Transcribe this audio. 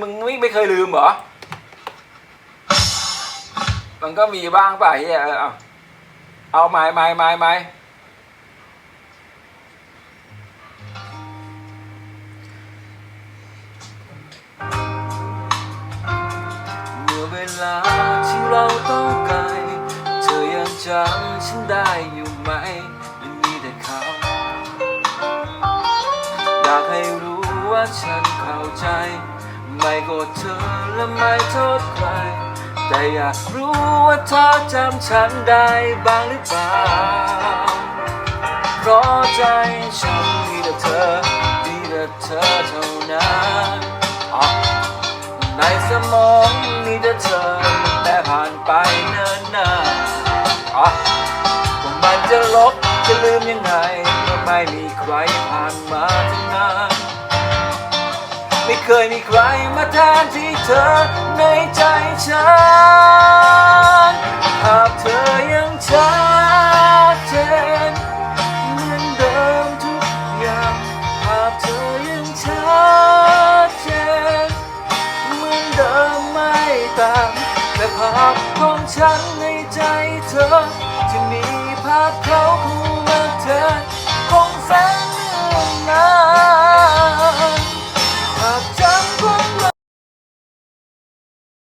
มึงไม่ไม่เคยลืมเหรอ มันก็มีบ้างป่ะเฮียเอาเอาไม้ไม้ไม้ไม้เมื่อเวลาที่เราต้องไกลเธอยังจำฉันได้อยู่ไหมยังมีแต่เขาอยากให้รู้ ว่าฉันเข้าใจ ไม่โกรธเธอและไม่โทษใคร แต่อยากรู้ว่าเธอจำฉันได้บ้างหรือเปล่า เพราะใจฉันมีแต่เธอ มีแต่เธอเท่านั้นในสมองมีแต่เธอแต่ผ่านไปเนิ่นนานอะว่ามันจะลบจะลืมยังไงเมื่อไม่มีใครผ่านมาทั้งนั้น เคยมีใครมาแทนที่เธอในใจฉันภาพเธอยังชัดเจนเหมือนเดิมทุกอย่างภาพเธอยังชัดเจนเหมือนเดิมไม่ต่างแต่ภาพของฉันในใจเธอที่มีภาพเขาคู่ upon